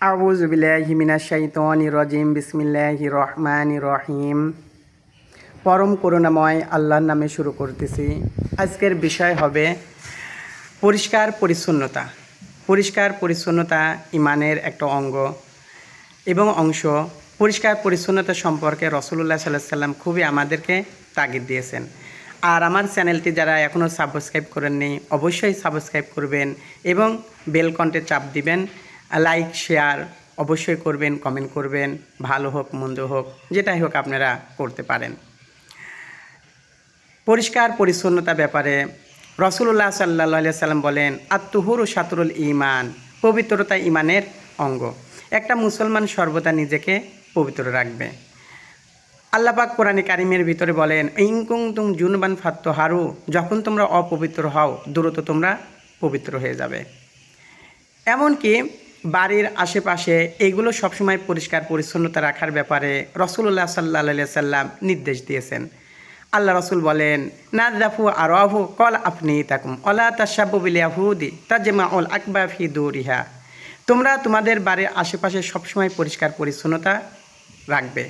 আউজ বিল্লাহি মিনাশ শাইতানির রাজিম, বিসমিল্লাহির রহমানির রহিম। পরম করুণাময় আল্লাহর নামে শুরু করতেছি। আজকের বিষয় হবে পরিষ্কার পরিচ্ছন্নতা। পরিষ্কার পরিচ্ছন্নতা ইমানের একটা অঙ্গ এবং অংশ। পরিষ্কার পরিচ্ছন্নতা সম্পর্কে রসুল্লাহ সাল্লাহ সাল্লাম খুবই আমাদেরকে তাগিদ দিয়েছেন। আর আমার চ্যানেলটি যারা এখনও সাবস্ক্রাইব করেননি, অবশ্যই সাবস্ক্রাইব করবেন এবং বেল কন্টে চাপ দিবেন। লাইক শেয়ার অবশ্যই করবেন কমেন্ট করবেন, ভালো হোক, মন্দ হোক, যেটাই হোক আপনারা করতে পারেন। পরিষ্কার পরিচ্ছন্নতা ব্যাপারে রসুল্লাহ সাল্লা সাল্লাম বলেন আত্মহুর সাতরুল ইমান পবিত্রতা ইমানের অঙ্গ। একটা মুসলমান সর্বদা নিজেকে পবিত্র রাখবে। আল্লাপাক কোরআনে কারিমের ভিতরে বলেন ইংকুং তুম জুনবান ফাত্ত হারু যখন তোমরা অপবিত্র হও, দ্রুত তোমরা পবিত্র হয়ে যাবে। এমনকি বাড়ির আশেপাশে এগুলো সবসময় পরিষ্কার পরিচ্ছন্নতা রাখার ব্যাপারে রসুল্লাহ সাল্লাহ সাল্লাম নির্দেশ দিয়েছেন। আল্লাহ রসুল বলেন নাদাফু আর আহু কল আপনি তাকুম অলা তাসাবুবিলিয়াহুদি তাজমা অল আকবা ফি দৌরিহা। তোমরা তোমাদের বাড়ির আশেপাশে সবসময় পরিষ্কার পরিচ্ছন্নতা রাখবে।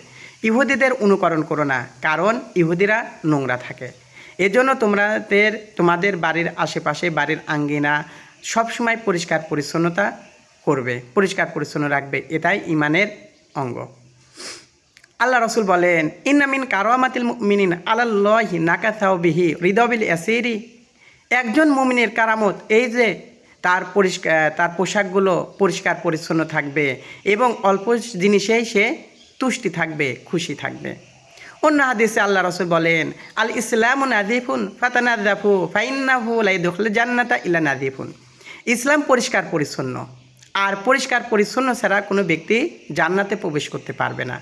ইহুদিদের অনুকরণ করো না, কারণ ইহুদিরা নোংরা থাকে। এজন্য তোমাদের তোমাদের বাড়ির আশেপাশে বাড়ির আঙ্গিনা সবসময় পরিষ্কার পরিচ্ছন্নতা করবে, পরিষ্কার পরিচ্ছন্ন রাখবে, এটাই ইমানের অঙ্গ। আল্লাহ রসুল বলেন ইন্নামিন কারোয়ামাতিল মিনিন আল্লাহি নাকাথাও বিহি হৃদবিল এসেরি একজন মুমিনের কারামত এই যে তার পরিষ্কার, তার পোশাকগুলো পরিষ্কার পরিচ্ছন্ন থাকবে এবং অল্প জিনিসেই সে তুষ্টি থাকবে, খুশি থাকবে। অন্য হাদিসে আল্লাহ রসুল বলেন, আল ইসলাম নাদিফুন ফাতানাদাফু ফাইন্নাহু লাই দখল জান্নাতা ইলা নাদিফুন ইসলাম পরিষ্কার পরিচ্ছন্ন। আর পরিষ্কার পরিচ্ছন্ন ছাড়া কোনো ব্যক্তি জান্নাতে প্রবেশ করতে পারবে না।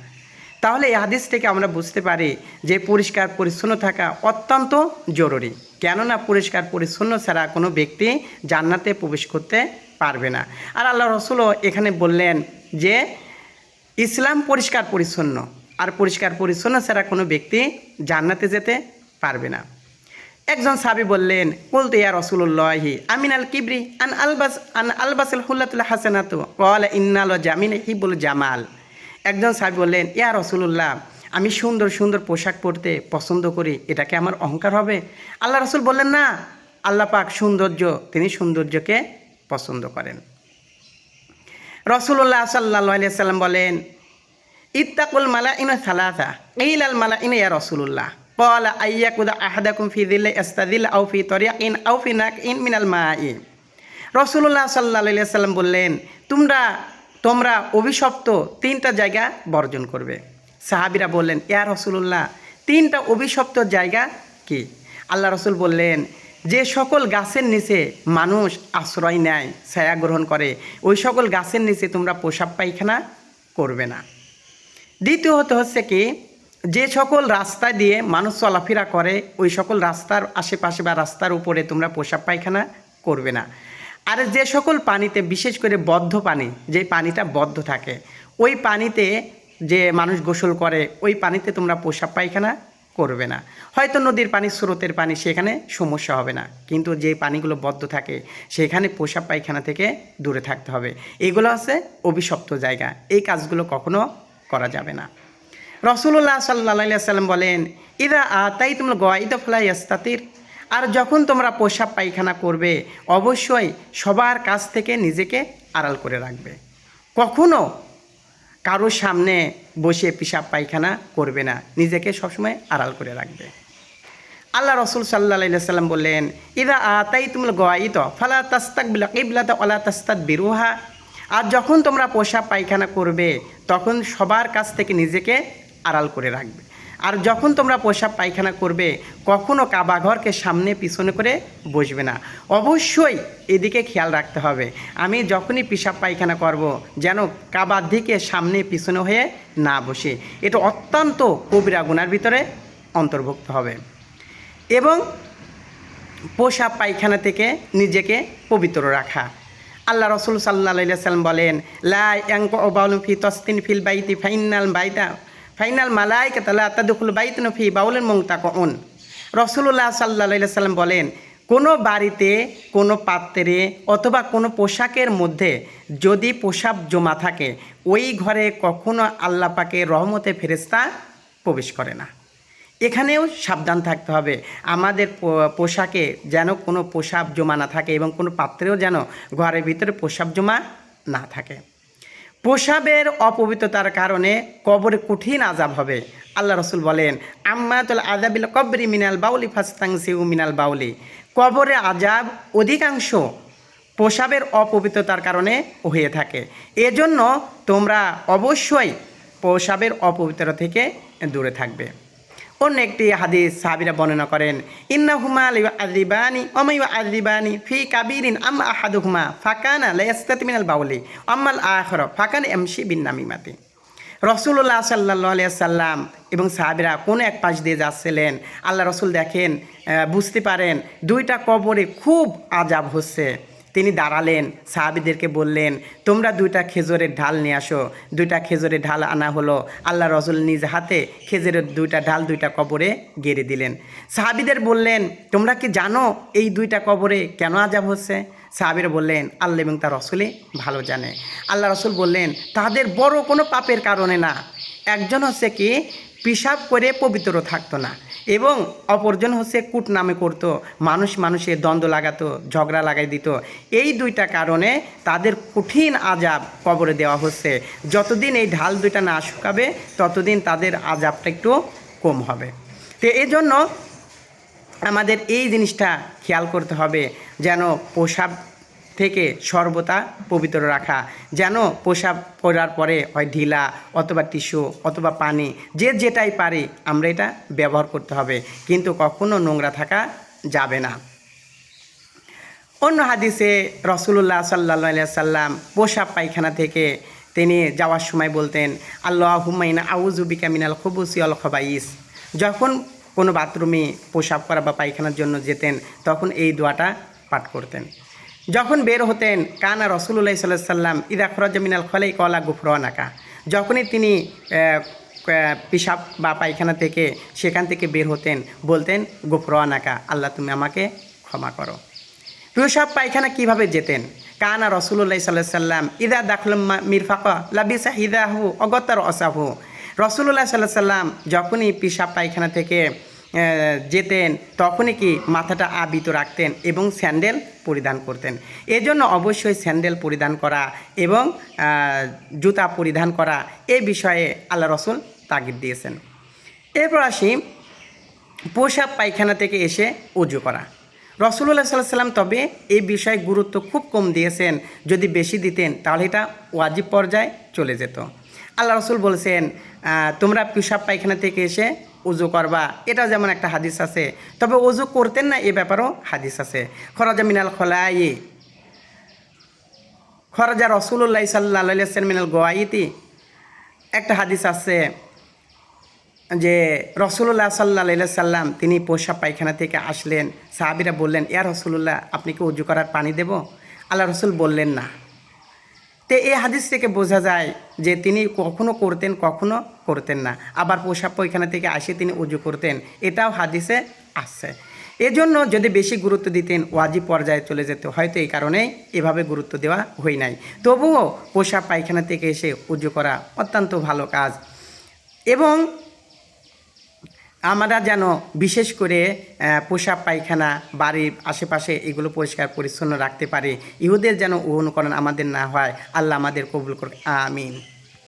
তাহলে এই হাদিস থেকে আমরা বুঝতে পারি যে পরিষ্কার পরিচ্ছন্ন থাকা অত্যন্ত জরুরি। কেননা পরিষ্কার পরিচ্ছন্ন ছাড়া কোনো ব্যক্তি জান্নাতে প্রবেশ করতে পারবে না। আর আল্লাহ রসুলও এখানে বললেন যে ইসলাম পরিষ্কার পরিচ্ছন্ন, আর পরিষ্কার পরিচ্ছন্ন ছাড়া কোনো ব্যক্তি জান্নাতে যেতে পারবে না। একজন সাবি বললেন বলতে ইয়া রসুল্লাহি আমিন আল কিবরি, আন আলবাস, আন আলবাসুল হুল্লাতুল হাসানাত? কল ইন্নাল জামিন হিবুল জামাল। একজন সাবি বললেন, ইয়া রসুল্লাহ আমি সুন্দর সুন্দর পোশাক পরতে পছন্দ করি এটাকে আমার অহংকার হবে? আল্লাহ রসুল বললেন, না। আল্লাহ পাক সৌন্দর্য, তিনি সৌন্দর্যকে পছন্দ করেন। রসুল্লাহ সাল্লাহ সাল্লাম বলেন, ইত্তাকুল মালা in সালাসা ill Al Mala in ইয়া রসুল্লাহ রসুল্লাহ সাল্লাহ সাল্লাম বললেন, তোমরা তোমরা অভিশপ্ত তিনটা জায়গা বর্জন করবে। সাহাবিরা বললেন, ইয়া রসুল্লাহ তিনটা অভিশপ্ত জায়গা কি? আল্লাহ রসুল বললেন, যে সকল গাছের নিচে মানুষ আশ্রয় নেয়, ছায়া গ্রহণ করে, ওই সকল গাছের নিচে তোমরা পোশাক পায়খানা করবে না। দ্বিতীয়ত হচ্ছে কি যে সকল রাস্তা দিয়ে মানুষ চলাফেরা করে, ওই সকল রাস্তার আশেপাশে বা রাস্তার উপরে তোমরা পোশাক পায়খানা করবে না। আর যে সকল পানিতে, বিশেষ করে বদ্ধ পানি, যে পানিটা বদ্ধ থাকে, ওই পানিতে যে মানুষ গোসল করে, ওই পানিতে তোমরা পোশাক পায়খানা করবে না। হয়তো নদীর পানি, স্রোতের পানি, সেখানে সমস্যা হবে না। কিন্তু যে পানিগুলো বদ্ধ থাকে, সেখানে পোশাক পায়খানা থেকে দূরে থাকতে হবে। এগুলো আছে অভিশপ্ত জায়গা। এই কাজগুলো কখনো করা যাবে না। রসুল্লাহ সাল্লা সাল্লাম বলেন, ইদা আতাই তোমরা গোয়াইদা ফলাই ইস্তাতির আর যখন তোমরা পোশাক পায়খানা করবে, অবশ্যই সবার কাছ থেকে নিজেকে আড়াল করে রাখবে। কখনো কারোর সামনে বসে পিসাব পায়খানা করবে না, নিজেকে সবসময় আড়াল করে রাখবে। আল্লাহ রসুল সাল্লাহ সাল্লাম বললেন, ইদা আতাই তুমুল গোয়াইত ফালা তাস্তাক বিলা কিবলাতে অলা তাস্তাদ বিরুহা আর যখন তোমরা পোশাক পায়খানা করবে, তখন সবার কাছ থেকে নিজেকে আড়াল করে রাখবে। আর যখন তোমরা পোশাক পায়খানা করবে কখনও কাবাঘরকে সামনে পিছনে করে বসবে না। অবশ্যই এদিকে খেয়াল রাখতে হবে। আমি যখনই পিসাব পায়খানা করব, যেন কাবার দিকে সামনে পিছনে হয়ে না বসে। এটা অত্যন্ত কবিরা গুনার ভিতরে অন্তর্ভুক্ত হবে। এবং পোশাক পায়খানা থেকে নিজেকে পবিত্র রাখা। আল্লাহ রসুল সাল্লাহ সাল্লাম বলেন লাই অ্যাঙ্ক ওবাউল ফি তস্তিন ফিল বাইতি ফাইনাল বাইতা ফাইনাল মালাই মালাইকা তালা তাদুকুল বাইতন ফি বাউলের মংতা কন রসুল্লাহ সাল্লা সাল্লাম বলেন, কোনো বাড়িতে, কোনো পাত্রে অথবা কোনো পোশাকের মধ্যে যদি পোশাক জমা থাকে, ওই ঘরে কখনো আল্লাহ পাকে রহমতে ফেরেস্তা প্রবেশ করে না। এখানেও সাবধান থাকতে হবে। আমাদের পোশাকে যেন কোনো পোশাক জমা না থাকে এবং কোনো পাত্রেও যেন ঘরের ভিতরে পোশাক জমা না থাকে। প্রসাবের অপবিত্রতার কারণে কবরে কঠিন আজাব হবে। আল্লাহ রসুল বলেন, আম্মাতুল আজাবিল কবরি মিনাল বাউলি ফাস্তাং সিউ মিনাল বাউলি। কবরে আজাব অধিকাংশ পোশাবের অপবিত্রতার কারণে হয়ে থাকে। এজন্য তোমরা অবশ্যই পোশাবের অপবিত্রতা থেকে দূরে থাকবে। অন্য একটি হাদিস সাহাবিরা বর্ণনা করেন ইন্না হুমা আদিবানি অমাই আদিবানি ফি কাবিরিন আম আহাদুহুমা ফাকানা লায়াস্তাত মিনাল বাউলি আম্মাল আখর ফাকান এমসি বিন নামিমাতি। রসুল্লাহ সাল্লাহ সাল্লাম এবং সাহাবিরা কোনো এক পাশ দিয়ে যাচ্ছিলেন, আল্লাহ রসুল দেখেন বুঝতে পারেন দুইটা কবরে খুব আজাব হচ্ছে। তিনি দাঁড়ালেন, সাহাবিদেরকে বললেন, তোমরা দুইটা খেজুরের ঢাল নিয়ে আসো। দুইটা খেজুরের ঢাল আনা হলো। আল্লাহ রসুল নিজ হাতে খেজুরের দুইটা ঢাল দুইটা কবরে গেড়ে দিলেন। সাহাবিদের বললেন, তোমরা কি জানো এই দুইটা কবরে কেন আজাব হচ্ছে? সাহাবিরা বললেন, আল্লাহ এবং তার রসুলই ভালো জানে। আল্লাহ রসুল বললেন, তাদের বড় কোনো পাপের কারণে না। একজন হচ্ছে কি পিসাব করে পবিত্র থাকতো না। এবং অপরজন হচ্ছে কুট নামে করতো। মানুষ মানুষের দ্বন্দ্ব লাগাতো, ঝগড়া লাগাই দিত। এই দুইটা কারণে তাদের কঠিন আজাব কবরে দেওয়া হচ্ছে। যতদিন এই ঢাল দুইটা না শুকাবে, ততদিন তাদের আজাবটা একটু কম হবে। তো এই জন্য আমাদের এই জিনিসটা খেয়াল করতে হবে, যেন পোশাক থেকে সর্বদা পবিত্র রাখা, যেন পোশাক পরার পরে হয় ঢিলা অথবা টিস্যু অথবা পানি, যে যেটাই পারি আমরা এটা ব্যবহার করতে হবে। কিন্তু কখনো নোংরা থাকা যাবে না। অন্য হাদিসে রসুল্লাহ সাল্লা সাল্লাম পোশাক পায়খানা থেকে তিনি যাওয়ার সময় বলতেন আল্লাহ হুমাইনা আউজুবিকা মিনাল খবুসি অল খবাইস। যখন কোনো বাথরুমে পোশাক করা বা পায়খানার জন্য যেতেন, তখন এই দোয়াটা পাঠ করতেন। যখন বের হতেন, কানা রসুল্লাহ সাল্লাহ সাল্লাম, ইদা খরজা মিনাল খলাই কলা গুফরানাকা। যখনই তিনি পিসাব বা পায়খানা থেকে সেখান থেকে বের হতেন, বলতেন, গুফরানাকা, আল্লাহ তুমি আমাকে ক্ষমা করো। পেশাব পায়খানা কীভাবে যেতেন? কানা রসুল্লাহ সাল্লাহ সাল্লাম, ইদা দাখল মিরফাকা, লাবিসা ইদাহু অগত্তার অসাহু। রসুল্লাহ সাল্লাহ সাল্লাম যখনই পেশাব পায়খানা থেকে যেতেন, তখনই কি মাথাটা আবিত রাখতেন এবং স্যান্ডেল পরিধান করতেন। এজন্য অবশ্যই স্যান্ডেল পরিধান করা এবং জুতা পরিধান করা এই বিষয়ে আল্লাহ রসুল তাগিদ দিয়েছেন। এরপর আসি, পোশাক পায়খানা থেকে এসে উজু করা। রসুল্লাহ সাল্লাহ সাল্লাম তবে এই বিষয়ে গুরুত্ব খুব কম দিয়েছেন, যদি বেশি দিতেন তাহলে এটা ওয়াজিব পর্যায়ে চলে যেত। আল্লাহ রসুল বলছেন তোমরা পেশাব পায়খানা থেকে এসে উজু করবা। এটা যেমন একটা হাদিস আছে, তবে উজু করতেন না, এ ব্যাপারেও হাদিস আছে। খরাজা মিনাল খলাই খরাজা রসুল্লাহ সাল্লাহ মিনাল গোয়াইতি। একটা হাদিস আছে যে রসুল্লাহ সাল্লাহ সাল্লাম তিনি পোশাক পায়খানা থেকে আসলেন। সাহাবিরা বললেন, ইয়া রসুল্লাহ আপনি কি উজু করার পানি দেব? আল্লাহ রসুল বললেন, না। তো এই হাদিস থেকে বোঝা যায় যে তিনি কখনো করতেন কখনো করতেন না। আবার পোশাক পায়খানা থেকে আসে তিনি উজু করতেন। এটাও হাদিসে আসছে এজন্য যদি বেশি গুরুত্ব দিতেন ওয়াজি পর্যায়ে চলে যেত। হয়তো এই কারণেই এভাবে গুরুত্ব দেওয়া হয় নাই। তবুও পোশাক পায়খানা থেকে এসে উজু করা অত্যন্ত ভালো কাজ। এবং আমরা যেন বিশেষ করে পোশাক, পায়খানা, বাড়ির আশেপাশে এগুলো পরিষ্কার, পরিচ্ছন্ন রাখতে পারি। ইহুদের যেন অনুকরণ আমাদের না হয়, আল্লাহ আমাদের কবুল করে আমিন।